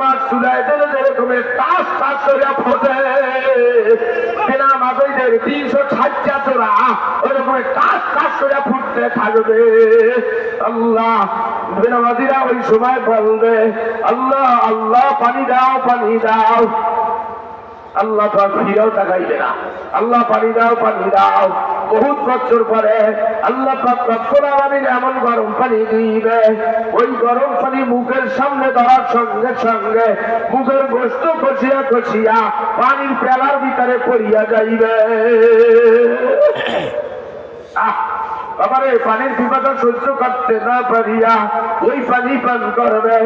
আমার চুলায় দিলে যেরকমের তাস তাস করে ফোটে বিনা মাদইদের তিনশো ষাটটা চোরা ওরকমের তাস তাস করে ফুটতে থাকবে। আল্লাহ বেনামাজিরা ওই সময় বলবে, আল্লাহ আল্লাহ, পানি দাও পানি দাও। আল্লাহ পাক ফিরেও তাকাইবে না। আল্লাহ, পানি দাও পানি দাও। বহুত বছর পরে আল্লাহ রব্বুল এমন গরম পানি দিবে। ওই গরম পানি মুখের সামনে ধরার সঙ্গে সঙ্গে মুখের গোস্ত কষিয়া খসিয়া পানির পেলার ভিতরে পড়িয়া যাইবে। বাবারে, পানির পিপাসা সহ্য করতে না পারিয়া ওই পানি পান করবে।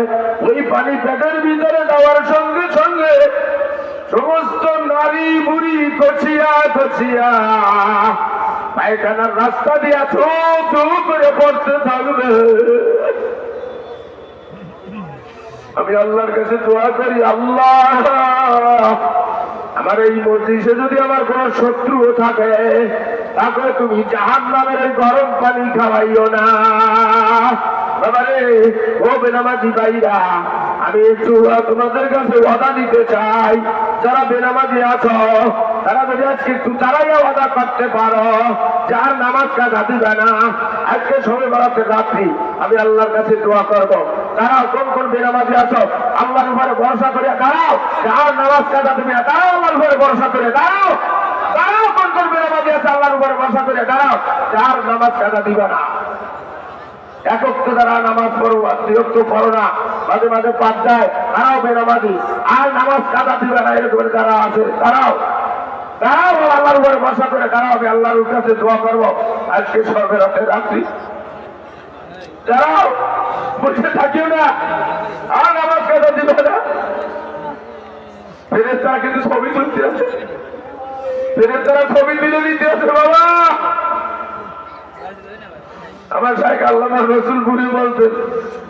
ওই পানি পেটের ভিতরে দেওয়ার সঙ্গে সঙ্গে সমস্ত নারী বুড়ি কচিয়া কচিয়া পায়খানার রাস্তা দিয়া থু থু করে পড়তে থাকবে। আমি আল্লাহর কাছে দোয়া করি, আল্লাহ, আমার এই মসজিদে যদি আমার কোন শত্রু থাকে, তাকে তুমি জাহান নামের গরম পানি খাওয়াইও না। আমি তোমাদের কাছে ওয়াদা দিতে চাই, যারা বেনামাজি আছো তারা যদি আজকে তারাই ওয়াদা করতে পারো, যার নামাজ কাজা দিবে না, আজকে সময় বেড়াতে রাত্রি আমি আল্লাহর কাছে দোয়া করব। দাঁড়াও, কোন কোন বেনামাজি আছো? আল্লাহর উপরে ভরসা করে, দাঁড়াও, যার নামাজ কাজা দিবে না, দাঁড়াও, আল্লাহর উপরে ভরসা করে, দাঁড়াও দাঁড়াও, কোন কোন বেনামাজি আছে, আল্লাহর উপরে ভরসা করে, দাঁড়াও, যার নামাজ কাজা দিবে না। একক তো তারা নামাজ পড়ো বিরক্ত পড়ো না। মাঝে মাঝে পাঠ দেয় তারাও বেনামাজি, আর নামাজ কাদা দিবে না, এরকম যারা আছে তারাও তারাও আল্লাহর উপরে ভরসা করে আমি আল্লাহর কাছে দোয়া করব। আজকে সর্বে রাতে রাত্রি। যারাও বসে থাকিও না। আর নামাজ কাদা দিবে না। ফেরের তারা কিন্তু ছবি তুলতে আছে ফেরের তারা ছবি তুলে দিতে আছে বাবা। আমার শাহেখ আল্লাহ রসুল পুরি বলতেন,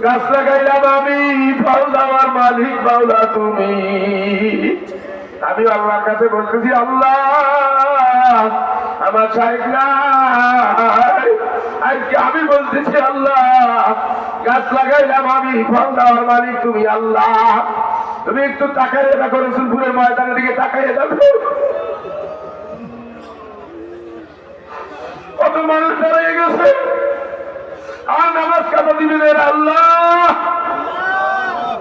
গাছ লাগাইলাম আমি, ফল দেওয়ার মালিক বাউলা তুমি। আমি আল্লাহর কাছে বলতেছি, আল্লাহ, আমার শাহেক নাই। আজকে আমি বলতেছি, আল্লাহ, গাছ লাগাইলাম আমি, ফল মালিক তুমি, আল্লাহ। তুমি একটু তাকাইয়ে দেখো, রসুলপুরের ময়দানের দিকে তাকাইয়ে দেখো। কত মানুষ দাঁড়িয়ে গেছে। আর নামাজ কাটা দিবেন আল্লাহ।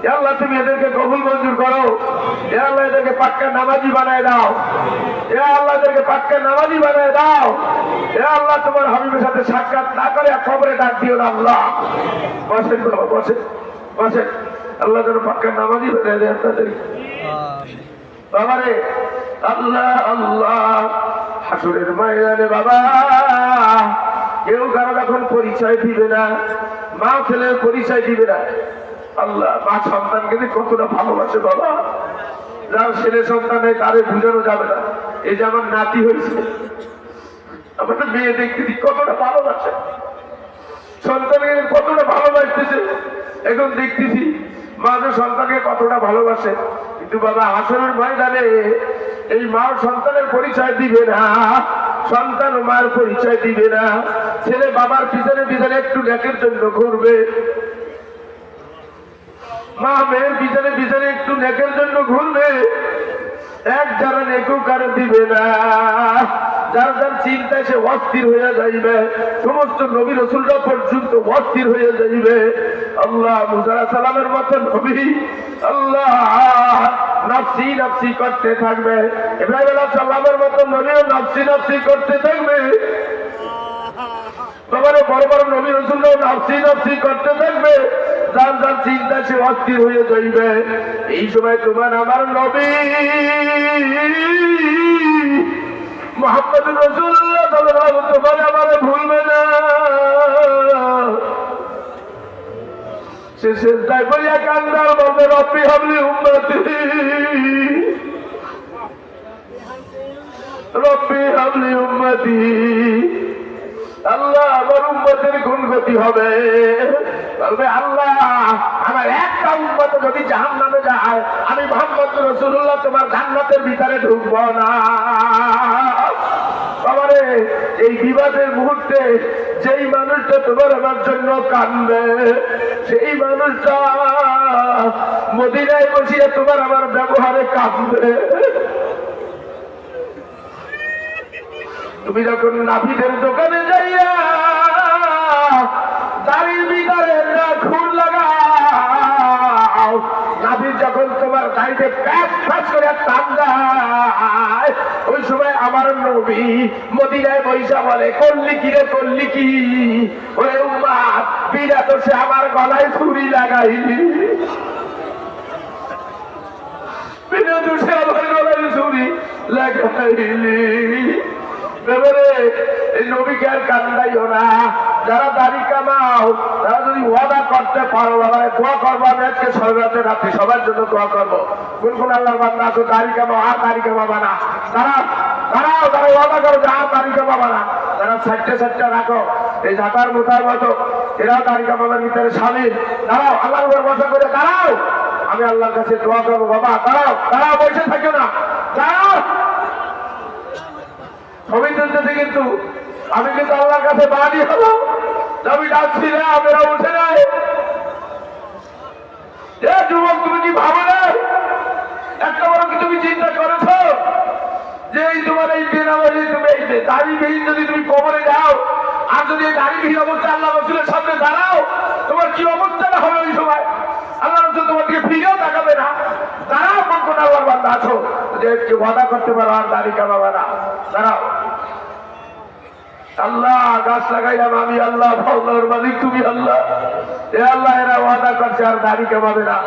আল্লাহ তুমি এদেরকে কবুল মঞ্জুর করো। এ আল্লাহ এদেরকে পাক্কা নামাজি বানায় দাও। এ আল্লাহ এদেরকে পাক্কা নামাজি বানায় দাও। এ আল্লাহ তোমার হাবিবের সাথে সাক্ষাৎ না করে খবরে ডাক দিও না আল্লাহ। বসেন বাবা বসেন বসেন। আল্লাহ যেন পাক্কা নামাজি বানায় দেয় আপনাদের। বাবারে আল্লাহ আল্লাহ হাসুরের ময়দানে বাবা। কেউ কারও এখন পরিচয় দিবে না মা ছেলের পরিচয় দিবে না আল্লাহ, মা সন্তানকে কতটা ভালোবাসে বাবা। যার ছেলে সন্তান সন্তানে তারে বুঝানো যাবে না। এই যে আমার নাতি হয়েছে। আমার তো মেয়ে দেখতেছি কতটা ভালোবাসে। সন্তানকে কতটা ভালোবাসতেছে, এখন দেখতেছি, মা যে সন্তানকে কতটা ভালোবাসে। কিন্তু বাবা, আসরের ময়দানে এই মা সন্তানের পরিচয় দিবে না। সন্তান মার পরিচয় দিবে না। ছেলে বাবার পিছনে পিছনে একটু নেকের জন্য ঘুরবে। মা মেয়ের পিছনে পিছনে একটু নেকের জন্য ঘুরবে। এক যারা নেকু কারও দিবে না। যার যার চিন্তায় সে অস্থির হয়ে যাইবে। সমস্ত নবী রসুলরা পর্যন্ত অস্থির হয়ে যাইবে। আল্লাহ মুসারা সালামের মতো নবী আল্লাহ নফসি নফসি করতে থাকবে। ইব্রাহিম আলাহ সাল্লামের মতো নবীও নফসি নফসি করতে থাকবে। তোমার বড় বড় নবী রসুলরাও নফসি নফসি করতে থাকবে। যার যার চিন্তা সে অস্থির হয়ে যাইবে। এই সময় তোমার আমার নবী মোহাম্মদ রসুল্লাহ তোমার আমার ভুলবে না। আল্লাহ আমার উম্মতের কোন গতি হবে। বলবে, আল্লাহ, আমার একটা উম্মত যদি জাহান নামে যায়, আমি মোহাম্মদ রসুল্লাহ তোমার জান্নাতের ভিতরে ঢুকবো না। এই বিবাদের মুহূর্তে যেই মানুষটা তোমার আমার জন্য কান্দে সেই মানুষটা মদিনায় বসিয়ে তোমার আমার ব্যবহারে কান্দে তুমি যখন নাপিতের দোকানে যাইয়া গাড়িতে প্যাচ প্যাচ করে টান ওই সময় আমার নবী মদিনায় পয়সা বলে করলি কি রে করলি কি? ওরে উম্মা বিরা তো সে আমার গলায় ছুরি লাগাইলি। বিনা সে আমার গলায় ছুরি লাগাইলি। এবারে এই নবীকে আর কান্দাইও না। যারা দাড়ি কামাও, তারা যদি ওয়াদা করতে পারো বাবা দোয়া করব, আমি আজকে সর্বরাতে রাত্রি সবার জন্য দোয়া করব। কোন কোন আল্লাহ বান্দা আছো দাড়ি কামাও, আর দাড়ি কামাবা না। তারা তারাও তারা ওয়াদা করো যে আর দাড়ি কামাবা না, তারা সাইডটা সাইডটা রাখো। এই ঝাঁটার মুঠার মতো, এরাও দাড়ি কামাবার ভিতরে স্বামী দাঁড়াও, আল্লাহর উপর বসা করে দাঁড়াও। আমি আল্লাহর কাছে দোয়া করব, বাবা, দাঁড়াও দাঁড়াও, বসে থাকো না। দাঁড়াও। ছবি তুলতেছে কিন্তু, আমি কিন্তু আল্লাহর কাছে বাড়ি হব। আমি ডাকছি না আপনারা উঠে নাই। যুবক, তুমি কি ভাবো না? একটা বড় কি তুমি চিন্তা করেছ? যে এই তোমার এই বেনামাজি, তুমি এই দাড়িবিহীন যদি তুমি কবরে যাও, আর যদি এই দাড়িবিহীন অবস্থা আল্লাহ রসুলের সামনে দাঁড়াও, তোমার কি অবস্থাটা হবে ওই সময়? আল্লাহ রসুল তোমার দিকে ফিরেও তাকাবে না। দাঁড়াও, কোন কোন আল্লাহর বান্দা আছো। একটু ওয়াদা করতে পারো আর দাড়ি কামাবে না। দাঁড়াও। আল্লাহ, গাছ লাগাইলাম আমি, আল্লাহ মালিক তুমি, আল্লাহ। এ আল্লাহ, এরা ওয়াদা করছে আর দাড়ি কামাবে না।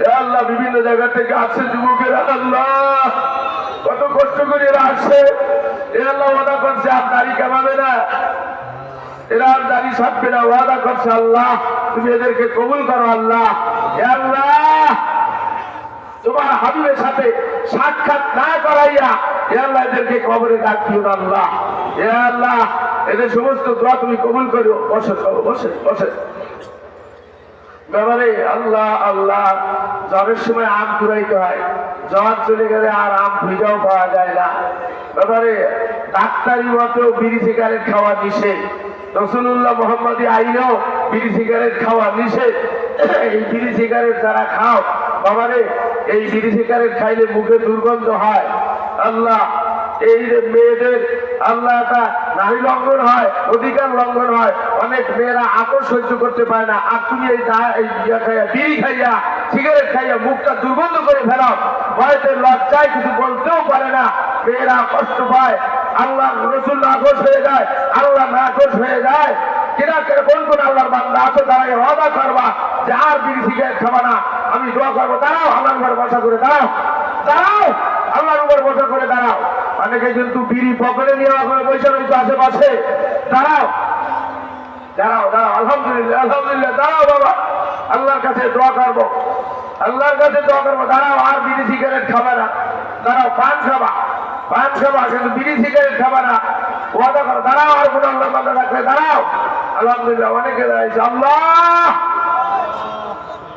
এ আল্লাহ, বিভিন্ন জায়গা থেকে আসছে যুবকেরা আল্লাহ। কত কষ্ট করে এরা আসছে। এ আল্লাহ ওয়াদা করছে আর দাড়ি কামাবে না। এরা আর দাড়ি ছাড়বে না ওয়াদা করছে আল্লাহ। তুমি এদেরকে কবুল করো, আল্লাহ। আল্লাহ, তোমার হাবিবের সাথে সাক্ষাৎ না করাইয়া এ আল্লাহ, এদেরকে কবরে ডাক না আল্লাহ। এ আল্লাহ, এদের সমস্ত দোয়া তুমি কবুল করো বসে করো বসে বসে। ব্যাপারে আল্লাহ আল্লাহ, জ্বরের সময় আম কুড়াইতে হয়। জ্বর চলে গেলে আর আম ভিজাও পাওয়া যায় না। ব্যাপারে ডাক্তারি মতো বিড়ি সিগারেট খাওয়া নিষেধ। রসুল্লাহ মোহাম্মদী আইনেও বিড়ি সিগারেট খাওয়া নিষেধ। এই বিড়ি সিগারেট যারা খাও বাবারে এই বিড়ি সিগারেট খাইলে মুখে দুর্গন্ধ হয়। আল্লাহ, এই যে মেয়েদের, আল্লাহ নারী লঙ্ঘন হয়, অধিকার লঙ্ঘন হয়, অনেক মেয়েরা আকর সহ্য করতে পারে না। আর তুমি এই বিড়ি খাইয়া, সিগারেট খাইয়া মুখটা দুর্গন্ধ করে ফেলাও। ভয়তে লজ্জায় কিছু বলতেও পারে না। মেয়েরা কষ্ট পায়। আল্লাহ রসুল নাকশ হয়ে যায়। আল্লাহ নাকশ হয়ে যায়। কিনা কোন কোন আল্লাহর বান্দা? আছে তারা ওয়াদা করবা। যে আর বিড়ি, সিগারেট খাবা না। আমি দোয়া করব, দাঁড়াও, আল্লাহর ঘরে বসা করে দাঁড়াও দাঁড়াও, আল্লাহর উপর বসা করে দাঁড়াও। অনেকে কিন্তু বিড়ি পকেটে নিয়ে করে বসে রয়েছে আশেপাশে। দাঁড়াও দাঁড়াও দাঁড়াও, আলহামদুলিল্লাহ আলহামদুলিল্লাহ, দাঁড়াও বাবা, আল্লাহর কাছে দোয়া করব, আল্লাহর কাছে দোয়া করব, দাঁড়াও, আর বিড়ি সিগারেট খাবে না। দাঁড়াও, পান খাবা পান খাবা, কিন্তু বিড়ি সিগারেট খাবা না। ওয়াদা করো, দাঁড়াও, আর কোনো আল্লাহ বান্দা রাখবে দাঁড়াও। আলহামদুলিল্লাহ, অনেকে দাঁড়াইছে, আল্লাহ!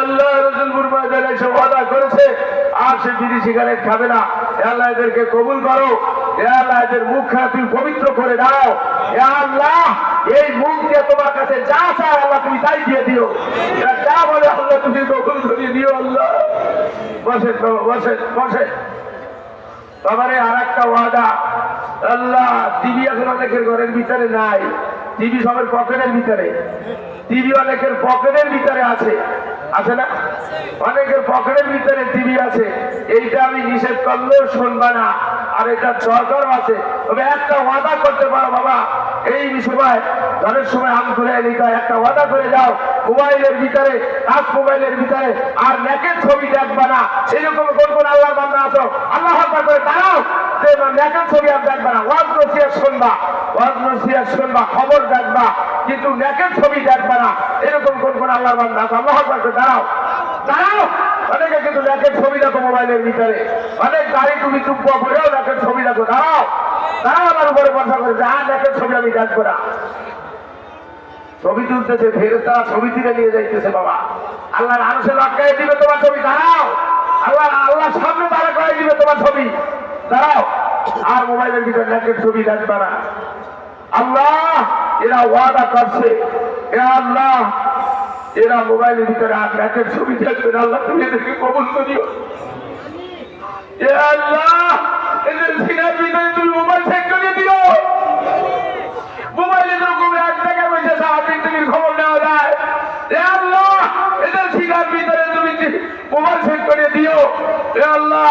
আল্লাহ ওয়াদা করেছে, আর সে খাবে না। এদেরকে কবুল করো। এদের মুখ তুমি পবিত্র করে এই দিয়ে তোমার কাছে যা আল্লাহ তুমি দিয়ে দিও। যা বলে তুমি দিও আল্লাহ। ওয়াদা। আল্লাহ টিভি এখন অনেকের ঘরের ভিতরে নাই। টিভি সবার পকেটের ভিতরে। টিভি অনেকের পকেটের ভিতরে আছে। আছে না? অনেকের পকেটের ভিতরে টিভি আছে। এইটা আমি নিষেধ করলেও শুনবা না। আর এটা দরকার আছে। তবে একটা ওয়াদা করতে পারো বাবা। এই সময় ঘরের সময় আম নিতে হয়, একটা ওয়াদা করে যাও। মোবাইলের ভিতরে কাজ মোবাইলের ভিতরে আর নেকের ছবি দেখবা না। এরকম কোন কোন আল্লাহর বান্দা আছো। আল্লাহ করে দাঁড়াও। ছবি আর দেখবা না শুনবা শুনবা, খবর দেখবা, কিন্তু ছবি এরকম কোন কিন্তু অনেক তুমি আমার কথা যা নেকের ছবি আমি ছবি তুলতেছে, ফেরতা ছবি তুলে নিয়ে যাইতেছে বাবা। আল্লাহর আরশে লটকাই দিবে তোমার ছবি, দাঁড়াও! আল্লাহ আল্লাহ সামনে দাঁড়া করে দিবে তোমার ছবি। দাঁড়াও। আর মোবাইলের ভিতরে নেটের ছবি দেখবে না। আল্লাহ, এরা ওয়াদা করছে। এ আল্লাহ, এরা মোবাইলের ভিতরে আর নেটের ছবি দেখবে না। আল্লাহ, তুমি এদেরকে কবল করিও। আল্লাহ, এদের সিনার ভিতরে তুমি মোবাইল সেট করে দিও। মোবাইলে এরকম এক সাহায্যের তুমি খবর নেওয়া যায়। আল্লাহ, এদের শিকার ভিতরে তুমি মোবাইল সেট করে দিও। আল্লাহ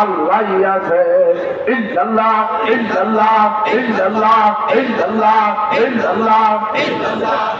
আমার আল্লাহ আছে ইল্লাল্লাহ ইল্লাল্লাহ ইল্লাল্লাহ ইল্লাল্লাহ ইল্লাল্লাহ।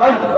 I'm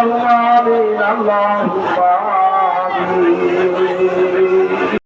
الله الله الله